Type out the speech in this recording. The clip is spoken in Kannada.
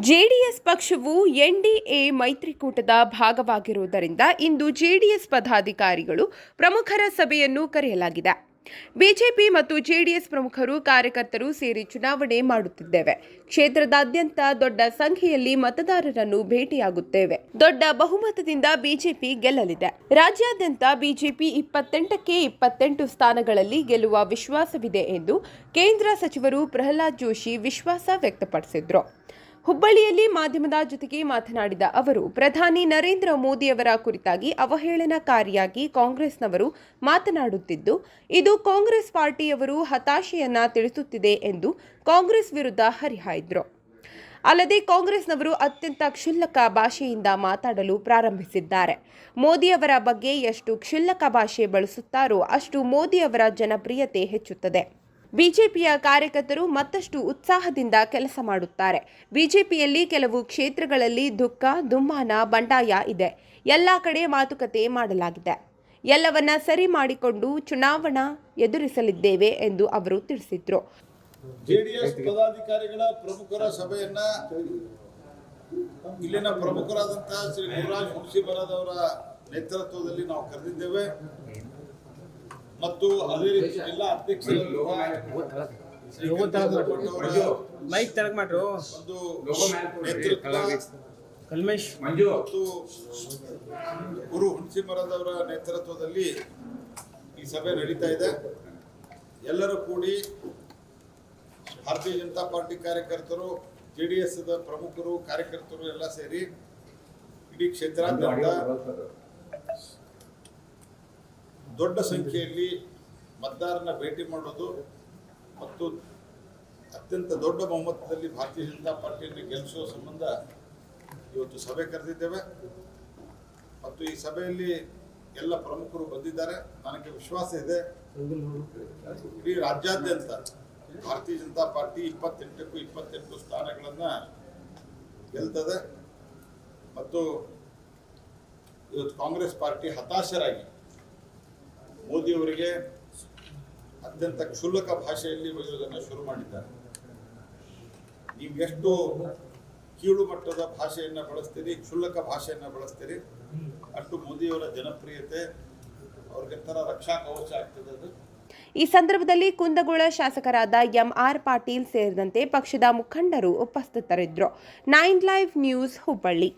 ಜೆಡಿಎಸ್ ಪಕ್ಷವು ಎನ್ಡಿಎ ಮೈತ್ರಿಕೂಟದ ಭಾಗವಾಗಿರುವುದರಿಂದ ಇಂದು ಜೆಡಿಎಸ್ ಪದಾಧಿಕಾರಿಗಳು ಪ್ರಮುಖರ ಸಭೆಯನ್ನು ಕರೆಯಲಾಗಿದೆ. ಬಿಜೆಪಿ ಮತ್ತು ಜೆಡಿಎಸ್ ಪ್ರಮುಖರು ಕಾರ್ಯಕರ್ತರು ಸೇರಿ ಚುನಾವಣೆ ಮಾಡುತ್ತಿದ್ದೇವೆ. ಕ್ಷೇತ್ರದಾದ್ಯಂತ ದೊಡ್ಡ ಸಂಖ್ಯೆಯಲ್ಲಿ ಮತದಾರರನ್ನು ಭೇಟಿಯಾಗುತ್ತೇವೆ. ದೊಡ್ಡ ಬಹುಮತದಿಂದ ಬಿಜೆಪಿ ಗೆಲ್ಲಲಿದೆ. ರಾಜ್ಯಾದ್ಯಂತ ಬಿಜೆಪಿ ಇಪ್ಪತ್ತೆಂಟಕ್ಕೆ ಇಪ್ಪತ್ತೆಂಟು ಸ್ಥಾನಗಳಲ್ಲಿ ಗೆಲ್ಲುವ ವಿಶ್ವಾಸವಿದೆ ಎಂದು ಕೇಂದ್ರ ಸಚಿವರು ಪ್ರಹ್ಲಾದ್ ಜೋಶಿ ವಿಶ್ವಾಸ ವ್ಯಕ್ತಪಡಿಸಿದ್ರು. ಹುಬ್ಬಳ್ಳಿಯಲ್ಲಿ ಮಾಧ್ಯಮದ ಜೊತೆಗೆ ಮಾತನಾಡಿದ ಅವರು, ಪ್ರಧಾನಿ ನರೇಂದ್ರ ಮೋದಿಯವರ ಕುರಿತಾಗಿ ಅವಹೇಳನಕಾರಿಯಾಗಿ ಕಾಂಗ್ರೆಸ್ನವರು ಮಾತನಾಡುತ್ತಿದ್ದು, ಇದು ಕಾಂಗ್ರೆಸ್ ಪಾರ್ಟಿಯವರು ಹತಾಶೆಯನ್ನ ತಿಳಿಸುತ್ತಿದೆ ಎಂದು ಕಾಂಗ್ರೆಸ್ ವಿರುದ್ಧ ಹರಿಹಾಯ್ದರು. ಅಲ್ಲದೆ ಕಾಂಗ್ರೆಸ್ನವರು ಅತ್ಯಂತ ಕ್ಷುಲ್ಲಕ ಭಾಷೆಯಿಂದ ಮಾತಾಡಲು ಪ್ರಾರಂಭಿಸಿದ್ದಾರೆ. ಮೋದಿಯವರ ಬಗ್ಗೆ ಎಷ್ಟು ಕ್ಷುಲ್ಲಕ ಭಾಷೆ ಬಳಸುತ್ತಾರೋ ಅಷ್ಟು ಮೋದಿಯವರ ಜನಪ್ರಿಯತೆ ಹೆಚ್ಚುತ್ತದೆ. ಬಿಜೆಪಿಯ ಕಾರ್ಯಕರ್ತರು ಮತ್ತಷ್ಟು ಉತ್ಸಾಹದಿಂದ ಕೆಲಸ ಮಾಡುತ್ತಾರೆ. ಬಿಜೆಪಿಯಲ್ಲಿ ಕೆಲವು ಕ್ಷೇತ್ರಗಳಲ್ಲಿ ದುಃಖ, ದುಮ್ಮಾನ, ಬಂಡಾಯ ಇದೆ. ಎಲ್ಲ ಕಡೆ ಮಾತುಕತೆ ಮಾಡಲಾಗಿದೆ. ಎಲ್ಲವನ್ನ ಸರಿ ಮಾಡಿಕೊಂಡು ಚುನಾವಣಾ ಎದುರಿಸಲಿದ್ದೇವೆ ಎಂದು ಅವರು ತಿಳಿಸಿದರು. ಜೆಡಿಎಸ್ ಪದಾಧಿಕಾರಿಗಳ ಪ್ರಮುಖರ ಸಭೆಯನ್ನ ಇಲ್ಲಿನ ಪ್ರಮುಖರಾದಂತಹ ಶ್ರೀ ಗುರುರಾಜ್ ಮುನ್ಸಿಬರದವರ ನೇತೃತ್ವದಲ್ಲಿ ನಾವು ಕರೆದಿದ್ದೇವೆ. ಮತ್ತು ಅದೇ ರೀತಿ ಜಿಲ್ಲಾ ಅಧ್ಯಕ್ಷರು ಮೈಕ್ ತೆಳಗ್ ಮಾಡ್ರು. ಒಂದು ಕಲ್ಮೇಶ್. ಮತ್ತು ಗುರು ಹುಣಸಿಮರದವರ ನೇತೃತ್ವದಲ್ಲಿ ಈ ಸಭೆ ನಡೀತಾ ಇದೆ. ಎಲ್ಲರೂ ಕೂಡಿ ಭಾರತೀಯ ಜನತಾ ಪಾರ್ಟಿ ಕಾರ್ಯಕರ್ತರು ಜೆ ಡಿ ಎಸ್ ಪ್ರಮುಖರು ಕಾರ್ಯಕರ್ತರು ಎಲ್ಲ ಸೇರಿ ಇಡೀ ಕ್ಷೇತ್ರಾದ್ಯಂತ ದೊಡ್ಡ ಸಂಖ್ಯೆಯಲ್ಲಿ ಮತದಾರನ ಭೇಟಿ ಮಾಡೋದು ಮತ್ತು ಅತ್ಯಂತ ದೊಡ್ಡ ಬಹುಮತದಲ್ಲಿ ಭಾರತೀಯ ಜನತಾ ಪಾರ್ಟಿಯನ್ನು ಗೆಲ್ಲಿಸುವ ಸಂಬಂಧ ಇವತ್ತು ಸಭೆ ಕರೆದಿದ್ದೇವೆ. ಮತ್ತು ಈ ಸಭೆಯಲ್ಲಿ ಎಲ್ಲ ಪ್ರಮುಖರು ಬಂದಿದ್ದಾರೆ. ನನಗೆ ವಿಶ್ವಾಸ ಇದೆ. ಇಡೀ ರಾಜ್ಯಾದ್ಯಂತ ಭಾರತೀಯ ಜನತಾ ಪಾರ್ಟಿ ಇಪ್ಪತ್ತೆಂಟಕ್ಕೂ ಇಪ್ಪತ್ತೆಂಟು ಸ್ಥಾನಗಳನ್ನು ಗೆಲ್ತದೆ. ಮತ್ತು ಇವತ್ತು ಕಾಂಗ್ರೆಸ್ ಪಾರ್ಟಿ ಹತಾಶರಾಗಿ ಮೋದಿಯವರಿಗೆ ಅತ್ಯಂತ ಕ್ಷುಲ್ಲಕ ಭಾಷೆಯಲ್ಲಿ ಬರೆಯುವುದನ್ನು ಶುರು ಮಾಡಿದ್ದಾರೆ. ನೀವು ಎಷ್ಟು ಕೀಳು ಮಟ್ಟದ ಭಾಷೆಯನ್ನು ಬಳಸ್ತೀರಿ, ಕ್ಷುಲ್ಲಕ ಭಾಷೆಯನ್ನು ಬಳಸ್ತೀರಿ, ಅಷ್ಟು ಮೋದಿಯವರ ಜನಪ್ರಿಯತೆ, ಅವ್ರಿಗೆ ತರ ರಕ್ಷಾ ಕವಚ ಆಗ್ತದೆ ಅದು. ಈ ಸಂದರ್ಭದಲ್ಲಿ ಕುಂದಗೋಳ ಶಾಸಕರಾದ ಎಂಆರ್ ಪಾಟೀಲ್ ಸೇರಿದಂತೆ ಪಕ್ಷದ ಮುಖಂಡರು ಉಪಸ್ಥಿತರಿದ್ದರು. Nine live news Hubballi.